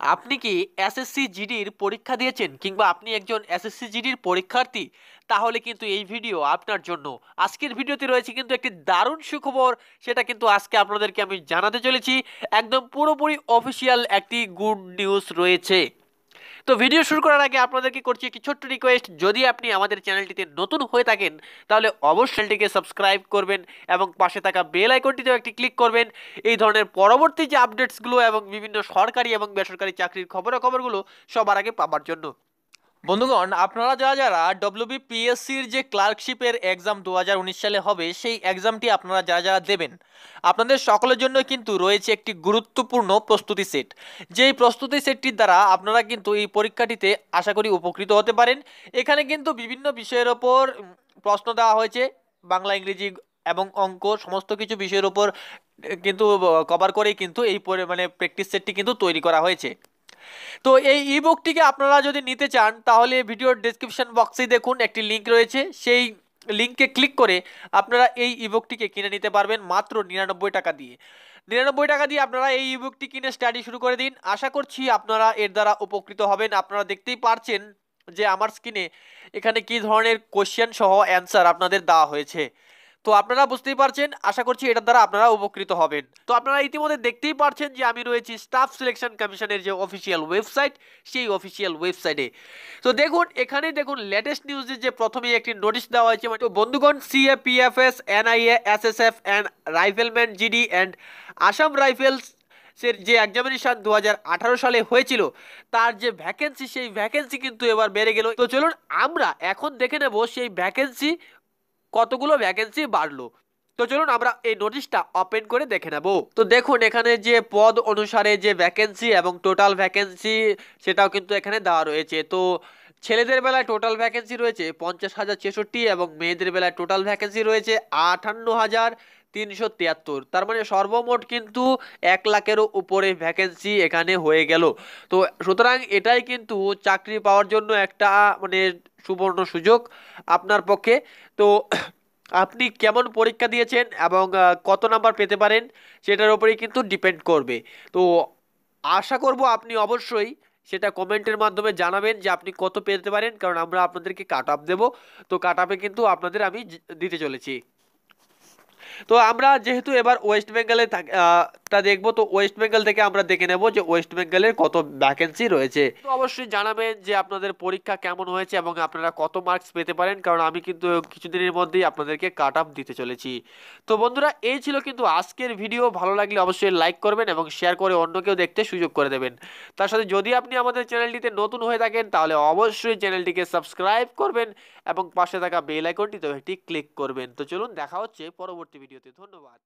আপনি কি এসএসসি জিডির পরীক্ষা দিয়েছেন কিংবা আপনি একজন এসএসসি জিডির পরীক্ষার্থী? তাহলে কিন্তু এই ভিডিও আপনার জন্য। আজকের ভিডিওতে রয়েছে কিন্তু একটি দারুণ সুখবর, সেটা কিন্তু আজকে আপনাদেরকে আমি জানাতে চলেছি। একদম পুরোপুরি অফিসিয়াল একটি গুড নিউজ রয়েছে। তো ভিডিও শুরু করার আগে আপনাদেরকে করছি একটি ছোট্ট রিকোয়েস্ট যদি আপনি আমাদের চ্যানেলটিতে নতুন হয়ে থাকেন, তাহলে অবশ্যই চ্যানেলটিকে সাবস্ক্রাইব করবেন এবং পাশে থাকা বেল আইকনটিতেও একটি ক্লিক করবেন। এই ধরনের পরবর্তী যে আপডেটসগুলো এবং বিভিন্ন সরকারি এবং বেসরকারি চাকরির খবরাখবরগুলো সবার আগে পাবার জন্য। বন্ধুগণ, আপনারা যারা যারা ডব্লিউবিপিএসসির যে ক্লার্কশিপের এক্সাম দু হাজার উনিশ সালে হবে, সেই এক্সামটি আপনারা যারা যারা দেবেন, আপনাদের সকলের জন্য কিন্তু রয়েছে একটি গুরুত্বপূর্ণ প্রস্তুতি সেট। যেই প্রস্তুতি সেটটির দ্বারা আপনারা কিন্তু এই পরীক্ষাটিতে আশা করি উপকৃত হতে পারেন। এখানে কিন্তু বিভিন্ন বিষয়ের ওপর প্রশ্ন দেওয়া হয়েছে, বাংলা, ইংরেজি এবং অঙ্ক সমস্ত কিছু বিষয়ের ওপর কিন্তু কভার করেই কিন্তু এই মানে প্র্যাকটিস সেটটি কিন্তু তৈরি করা হয়েছে। তো এই ইবুকটিকে আপনারা যদি নিতে চান, তাহলে ভিডিওর ডেসক্রিপশন বক্সেই দেখুন, একটি লিঙ্ক রয়েছে। সেই লিংকে ক্লিক করে আপনারা এই ইবুকটিকে কিনে নিতে পারবেন মাত্র নিরানব্বই টাকা দিয়ে। নিরানব্বই টাকা দিয়ে আপনারা এই ইবুকটি কিনে স্টাডি শুরু করে দিন। আশা করছি আপনারা এর দ্বারা উপকৃত হবেন। আপনারা দেখতেই পারছেন যে আমার স্ক্রিনে এখানে কি ধরনের কোশ্চেন সহ অ্যান্সার আপনাদের দেওয়া হয়েছে। তো আপনারা বুঝতেই পারছেন, আশা করছি এটার দ্বারা আপনারা উপকৃত হবেন। তো আপনারা ইতিমধ্যে দেখতেই পারছেন যে আমি রয়েছি স্টাফ সিলেকশন কমিশনের যে অফিসিয়াল ওয়েবসাইট, সেই অফিসিয়াল ওয়েবসাইটে। তো দেখুন এখানে দেখুন লেটেস্ট নিউজে যে প্রথমেই একটি নোটিশ দেওয়া হয়েছে তো বন্ধুগণ CAPFs NIA SSF and rifleman GD and Assam Rifles এর যে এক্সামিনেশন দু সালে হয়েছিল, তার যে ভ্যাকেন্সি সেই ভ্যাকেন্সি কিন্তু এবার বেড়ে গেল। তো চলুন, আমরা এখন দেখে নেব সেই ভ্যাকেন্সি কতগুলো ভ্যাকেন্সি বাড়লো? তো চলুন আমরা এই নোটিশটা ওপেন করে দেখে নেব। তো দেখুন, এখানে যে পদ অনুসারে যে ভ্যাকেন্সি এবং টোটাল ভ্যাকেন্সি সেটাও কিন্তু এখানে দেওয়া রয়েছে। তো ছেলেদের বেলায় টোটাল ভ্যাকেন্সি রয়েছে পঞ্চাশ হাজার ছেষট্টি এবং মেয়েদের বেলায় টোটাল ভ্যাকেন্সি রয়েছে আটান্ন হাজার তিনশো তিয়াত্তর। তার মানে সর্বমোট কিন্তু এক লাখেরও উপরে ভ্যাকেন্সি এখানে হয়ে গেল। তো সুতরাং এটাই কিন্তু চাকরি পাওয়ার জন্য একটা মানে সুবর্ণ সুযোগ আপনার পক্ষে। তো আপনি কেমন পরীক্ষা দিয়েছেন এবং কত নাম্বার পেতে পারেন সেটার উপরেই কিন্তু ডিপেন্ড করবে। তো আশা করব আপনি অবশ্যই সেটা কমেন্টের মাধ্যমে জানাবেন যে আপনি কত পেতে পারেন, কারণ আমরা আপনাদেরকে কাট আপ দেবো। তো কাট আপে কিন্তু আপনাদের আমি দিতে চলেছি। তো আমরা যেহেতু এবার ওয়েস্ট বেঙ্গলে তা দেখব, তো ওয়েস্ট বেঙ্গল থেকে আমরা দেখে নেব যে ওয়েস্ট বেঙ্গলের কত ভ্যাকেন্সি রয়েছে। তো অবশ্যই জানাবেন যে আপনাদের পরীক্ষা কেমন হয়েছে এবং আপনারা কত মার্কস পেতে পারেন, কারণ আমি কিন্তু কিছুদিনের মধ্যেই আপনাদেরকে কাট আপ দিতে চলেছি। তো বন্ধুরা, এই ছিল কিন্তু আজকের ভিডিও ভালো লাগলে অবশ্যই লাইক করবেন এবং শেয়ার করে অন্য কেউ দেখতে সুযোগ করে দেবেন। তার সাথে যদি আপনি আমাদের চ্যানেলটিতে নতুন হয়ে থাকেন, তাহলে অবশ্যই চ্যানেলটিকে সাবস্ক্রাইব করবেন এবং পাশে থাকা বেল আইকনটিতেও একটি ক্লিক করবেন। তো চলুন, দেখা হচ্ছে পরবর্তী ভিডিওতে ধন্যবাদ।